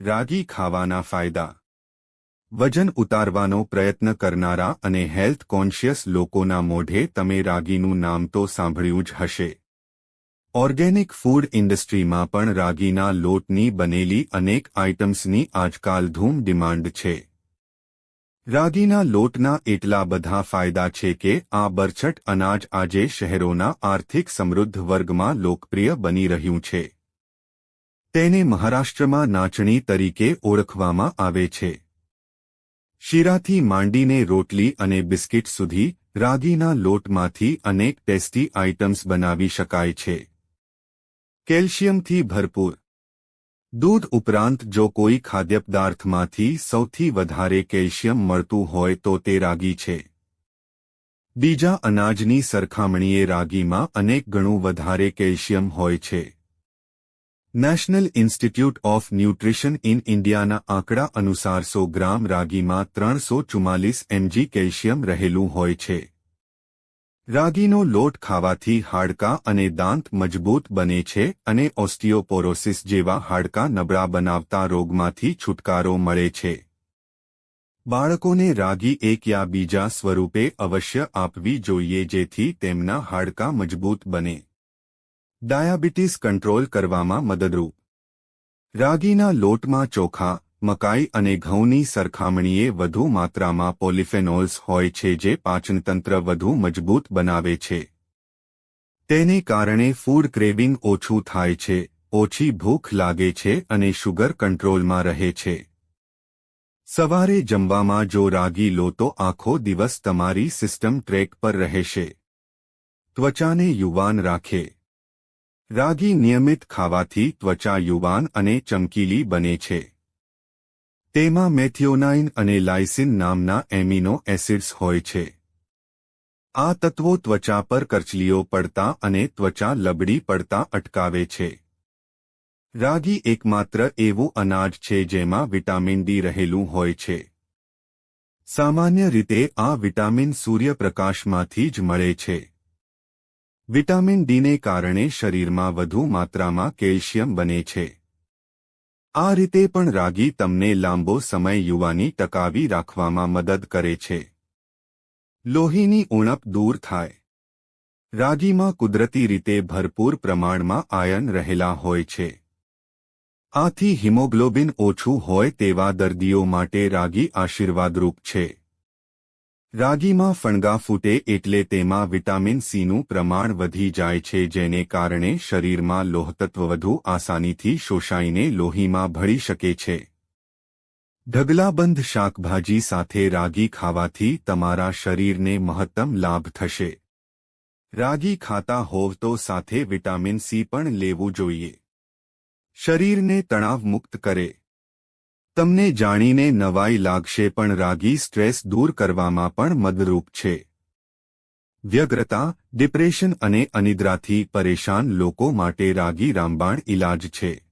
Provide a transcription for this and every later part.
રાગી ખાવાના ફાયદા. વજન ઉતારવાનો પ્રયત્ન કરનારા અને હેલ્થ કોન્શિયસ લોકોના મોઢે તમે રાગીનું નામ તો સાંભળ્યું જ હશે. ઓર્ગેનિક ફૂડ ઇન્ડસ્ટ્રીમાં પણ રાગીના લોટની બનેલી અનેક આઇટમ્સની આજકાલ ધૂમ ડિમાન્ડ છે. રાગીના લોટના એટલા બધા ફાયદા છે કે આ બરછટ અનાજ આજે શહેરોના આર્થિક સમૃદ્ધ વર્ગમાં લોકપ્રિય બની રહ્યું છે. તેને મહારાષ્ટ્રમાં નાચણી તરીકે ઓળખવામાં આવે છે. શીરાથી માંડીને રોટલી અને બિસ્કિટ સુધી રાગીના લોટમાંથી અનેક ટેસ્ટી આઇટમ્સ બનાવી શકાય છે. કેલ્શિયમથી ભરપૂર. દૂધ ઉપરાંત જો કોઈ ખાદ્યપદાર્થમાંથી સૌથી વધારે કેલ્શિયમ મળતું હોય તો તે રાગી છે. બીજા અનાજની સરખામણીએ રાગીમાં અનેક ગણું વધારે કેલ્શિયમ હોય છે. National Institute of Nutrition in ઇન્ડિયાના આંકડા અનુસાર સો ગ્રામ રાગીમાં ત્રણસો ચુમ્માલીસ એમજી કેલ્શિયમ રહેલું હોય છે. રાગીનો લોટ ખાવાથી હાડકાં અને દાંત મજબૂત બને છે અને ઓસ્ટિયોપોરોસિસ જેવા હાડકાં નબળા બનાવતા રોગમાંથી છુટકારો મળે છે. બાળકોને રાગી એક યા બીજા સ્વરૂપે અવશ્ય આપવી જોઈએ જેથી તેમના હાડકાં મજબૂત બને. ડાયાબિટીસ કંટ્રોલ કરવામાં મદદરૂપ. રાગીના લોટમાં ચોખા, મકાઈ અને ઘઉંની સરખામણીએ વધુ માત્રામાં પોલિફેનોલ્સ હોય છે જે પાચનતંત્ર વધુ મજબૂત બનાવે છે. તેને કારણે ફૂડ ક્રેવિંગ ઓછું થાય છે, ઓછી ભૂખ લાગે છે અને શુગર કંટ્રોલમાં રહે છે. સવારે જમવામાં જો રાગી લો તો આખો દિવસ તમારી સિસ્ટમ ટ્રેક પર રહેશે. ત્વચાને યુવાન રાખે. રાગી નિયમિત ખાવાથી ત્વચા યુવાન અને ચમકીલી બને છે. તેમાં મેથિયોનાઇન અને લાઇસિન નામના એમિનો એસિડ્સ હોય છે. આ તત્વો ત્વચા પર કરચલીઓ પડતા અને ત્વચા લબડી પડતા અટકાવે છે. રાગી એકમાત્ર એવું અનાજ છે જેમાં વિટામિન ડી રહેલું હોય છે. સામાન્ય રીતે આ વિટામિન સૂર્યપ્રકાશમાંથી જ મળે છે. વિટામિન ડીને કારણે શરીરમાં વધુ માત્રામાં કેલ્શિયમ બને છે. આ રીતે પણ રાગી તમને લાંબો સમય યુવાની ટકાવી રાખવામાં મદદ કરે છે. લોહીની ઉણપ દૂર થાય. રાગીમાં કુદરતી રીતે ભરપૂર પ્રમાણમાં આયન રહેલા હોય છે. આથી હિમોગ્લોબિન ઓછું હોય તેવા દર્દીઓ માટે રાગી આશીર્વાદરૂપ છે. રાગીમાં ફણગા ફૂટે એટલે તેમાં વિટામિન સીનું પ્રમાણ વધી જાય છે જેને કારણે શરીરમાં લોહતત્વ વધુ આસાનીથી શોષાઈને લોહીમાં ભળી શકે છે. ઢગલાબંધ શાકભાજી સાથે રાગી ખાવાથી તમારા શરીરને મહત્તમ લાભ થશે. રાગી ખાતા હોવ તો સાથે વિટામિન સી પણ લેવું જોઈએ. શરીરને તણાવ મુક્ત કરે. તમને જાણીને નવાઈ લાગશે પણ રાગી સ્ટ્રેસ દૂર કરવામાં પણ મદરૂપ છે. વ્યગ્રતા, ડિપ્રેશન અને અનિદ્રાથી પરેશાન લોકો માટે રાગી રામબાણ ઇલાજ છે.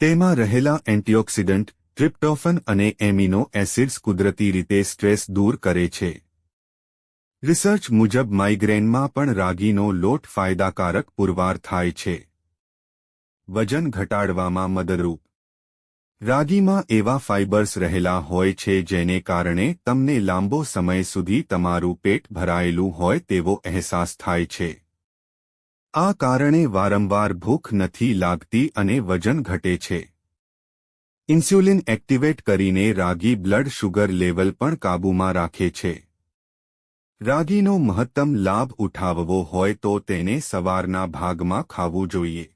તેમાં રહેલા એન્ટીઓક્સિડન્ટ, ટ્રિપ્ટોફન અને એમિનો એસિડ્સ કુદરતી રીતે સ્ટ્રેસ દૂર કરે છે. રિસર્ચ મુજબ માઇગ્રેનમાં પણ રાગીનો લોટ ફાયદાકારક પુરવાર થાય છે. વજન ઘટાડવામાં મદદરૂપ. રાગીમાં એવા ફાઇબર્સ રહેલા હોય છે જેને કારણે તમને લાંબો સમય સુધી તમારું પેટ ભરાયેલું હોય તેવો અહેસાસ થાય છે. આ કારણે વારંવાર ભૂખ નથી લાગતી અને વજન ઘટે છે. ઇન્સ્યુલિન એક્ટિવેટ કરીને રાગી બ્લડ શુગર લેવલ પણ કાબૂમાં રાખે છે. રાગીનો મહત્તમ લાભ ઉઠાવવો હોય તો તેને સવારના ભાગમાં ખાવું જોઈએ.